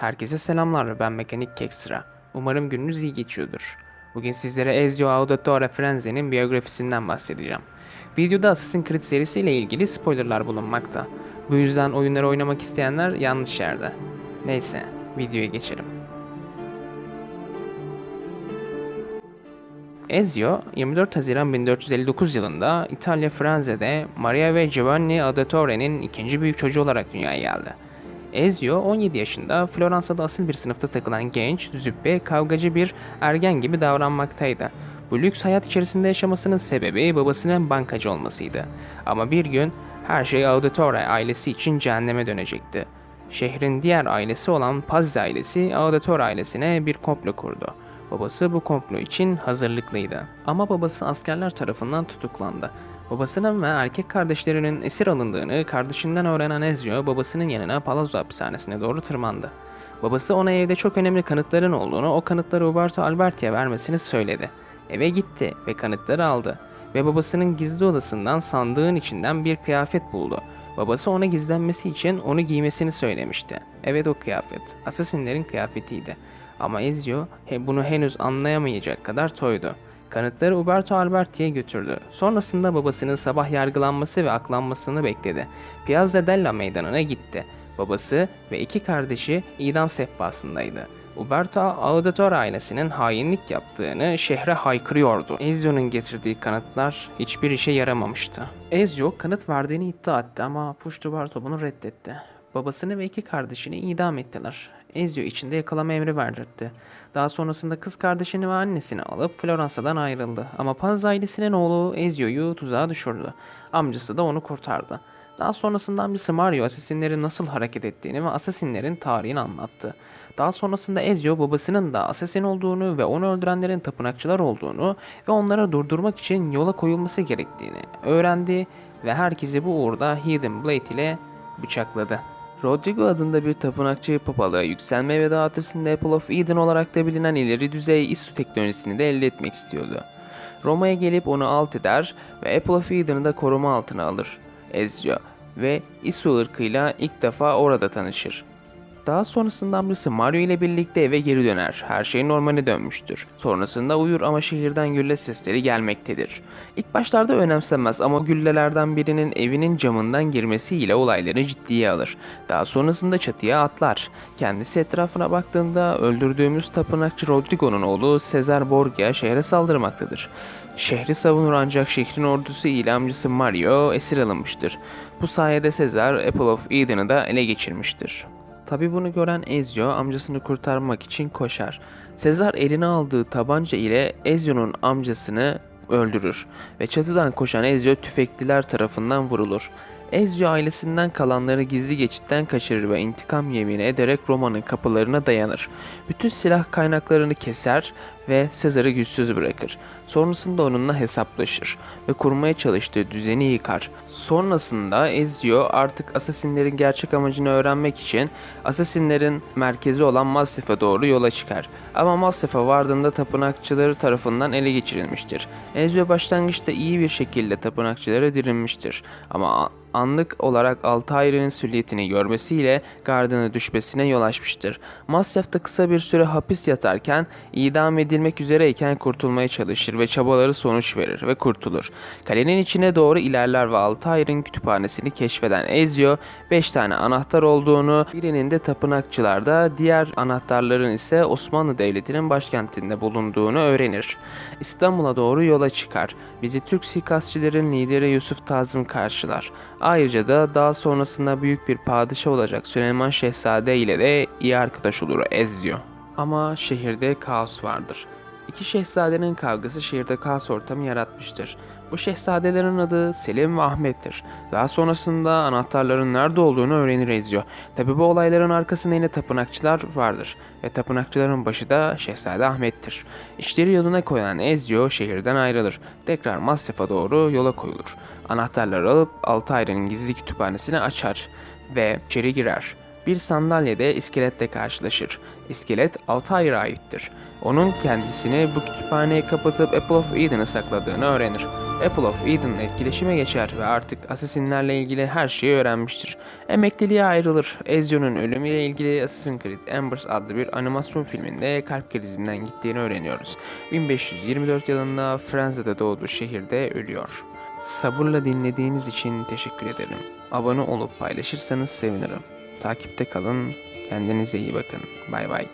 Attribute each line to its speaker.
Speaker 1: Herkese selamlar, ben Mekanik Kekstra. Umarım gününüz iyi geçiyordur. Bugün sizlere Ezio Auditore Frenze'nin biyografisinden bahsedeceğim. Videoda Assassin's Creed serisiyle ilgili spoilerlar bulunmakta. Bu yüzden oyunları oynamak isteyenler yanlış yerde. Neyse, videoya geçelim. Ezio, 24 Haziran 1459 yılında İtalya Franze'de Maria ve Giovanni Auditore'nin ikinci büyük çocuğu olarak dünyaya geldi. Ezio 17 yaşında Floransa'da asil bir sınıfta takılan genç, züppe, kavgacı bir ergen gibi davranmaktaydı. Bu lüks hayat içerisinde yaşamasının sebebi babasının bankacı olmasıydı. Ama bir gün her şey Auditore ailesi için cehenneme dönecekti. Şehrin diğer ailesi olan Pazzi ailesi Auditore ailesine bir komplo kurdu. Babası bu komplo için hazırlıklıydı. Ama babası askerler tarafından tutuklandı. Babasının ve erkek kardeşlerinin esir alındığını kardeşinden öğrenen Ezio babasının yanına Palazzo hapishanesine doğru tırmandı. Babası ona evde çok önemli kanıtların olduğunu, o kanıtları Uberto Alberti'ye vermesini söyledi. Eve gitti ve kanıtları aldı. Ve babasının gizli odasından sandığın içinden bir kıyafet buldu. Babası ona gizlenmesi için onu giymesini söylemişti. Evet o kıyafet, Assassinlerin kıyafetiydi. Ama Ezio bunu henüz anlayamayacak kadar toydu. Kanıtları Uberto Alberti'ye götürdü. Sonrasında babasının sabah yargılanması ve aklanmasını bekledi. Piazza della Meydanı'na gitti. Babası ve iki kardeşi idam sehpasındaydı. Uberto Auditore ailesinin hainlik yaptığını şehre haykırıyordu. Ezio'nun getirdiği kanıtlar hiçbir işe yaramamıştı. Ezio kanıt verdiğini iddia etti ama Pushto Uberto bunu reddetti. Babasını ve iki kardeşini idam ettiler. Ezio içinde yakalama emri verdirdi. Daha sonrasında kız kardeşini ve annesini alıp Floransa'dan ayrıldı. Ama Paz ailesinin oğlu Ezio'yu tuzağa düşürdü. Amcası da onu kurtardı. Daha sonrasında amcası Mario asasinlerin nasıl hareket ettiğini ve asasinlerin tarihini anlattı. Daha sonrasında Ezio babasının da asasin olduğunu ve onu öldürenlerin tapınakçılar olduğunu ve onları durdurmak için yola koyulması gerektiğini öğrendi ve herkesi bu uğurda Hidden Blade ile bıçakladı. Rodrigo adında bir tapınakçı papalığa yükselme ve daha ötesinde Apple of Eden olarak da bilinen ileri düzey ISU teknolojisini de elde etmek istiyordu. Roma'ya gelip onu alt eder ve Apple of Eden'ı da koruma altına alır. Ezio ve ISU ırkıyla ilk defa orada tanışır. Daha sonrasında amcası Mario ile birlikte eve geri döner. Her şey normale dönmüştür. Sonrasında uyur ama şehirden gülle sesleri gelmektedir. İlk başlarda önemsemez ama güllelerden birinin evinin camından girmesiyle olayları ciddiye alır. Daha sonrasında çatıya atlar. Kendisi etrafına baktığında öldürdüğümüz tapınakçı Rodrigo'nun oğlu Cesar Borgia şehre saldırmaktadır. Şehri savunur ancak şehrin ordusu ile amcası Mario esir alınmıştır. Bu sayede Cesar Apple of Eden'ı da ele geçirmiştir. Tabi bunu gören Ezio amcasını kurtarmak için koşar. Sezar eline aldığı tabanca ile Ezio'nun amcasını öldürür ve çatıdan koşan Ezio tüfekliler tarafından vurulur. Ezio ailesinden kalanları gizli geçitten kaçırır ve intikam yemini ederek Roma'nın kapılarına dayanır. Bütün silah kaynaklarını keser ve Sezar'ı güçsüz bırakır. Sonrasında onunla hesaplaşır ve kurmaya çalıştığı düzeni yıkar. Sonrasında Ezio artık Assassinlerin gerçek amacını öğrenmek için Assassinlerin merkezi olan Massif'e doğru yola çıkar. Ama Massif'e vardığında tapınakçıları tarafından ele geçirilmiştir. Ezio başlangıçta iyi bir şekilde tapınakçılara direnmiştir. Ama anlık olarak Altair'in süliyetini görmesiyle gardına düşmesine yol açmıştır. Massef'te kısa bir süre hapis yatarken idam edilmek üzereyken kurtulmaya çalışır ve çabaları sonuç verir ve kurtulur. Kalenin içine doğru ilerler ve Altair'in kütüphanesini keşfeden Ezio 5 tane anahtar olduğunu, birinin de tapınakçılarda, diğer anahtarların ise Osmanlı Devleti'nin başkentinde bulunduğunu öğrenir. İstanbul'a doğru yola çıkar. Bizi Türk suikastçilerin lideri Yusuf Tazım karşılar. Ayrıca da daha sonrasında büyük bir padişah olacak Süleyman Şehzade ile de iyi arkadaş olur Ezio. Ama şehirde kaos vardır. İki şehzadenin kavgası şehirde kaos ortamı yaratmıştır. Bu şehzadelerin adı Selim ve Ahmet'tir. Daha sonrasında anahtarların nerede olduğunu öğrenir Ezio. Tabi bu olayların arkasında yine tapınakçılar vardır. Ve tapınakçıların başı da Şehzade Ahmet'tir. İşleri yoluna koyan Ezio şehirden ayrılır. Tekrar Masyaf'a doğru yola koyulur. Anahtarları alıp Altair'in gizli kütüphanesini açar ve içeri girer. Bir sandalyede iskeletle karşılaşır. İskelet Altair'e aittir. Onun kendisini bu kütüphaneye kapatıp Apple of Eden'ı sakladığını öğrenir. Apple of Eden'la etkileşime geçer ve artık asesinlerle ilgili her şeyi öğrenmiştir. Emekliliğe ayrılır. Ezio'nun ölümüyle ilgili Assassin's Creed Embers adlı bir animasyon filminde kalp krizinden gittiğini öğreniyoruz. 1524 yılında Franza'da doğduğu şehirde ölüyor. Sabırla dinlediğiniz için teşekkür ederim. Abone olup paylaşırsanız sevinirim. Takipte kalın, kendinize iyi bakın. Bay bay.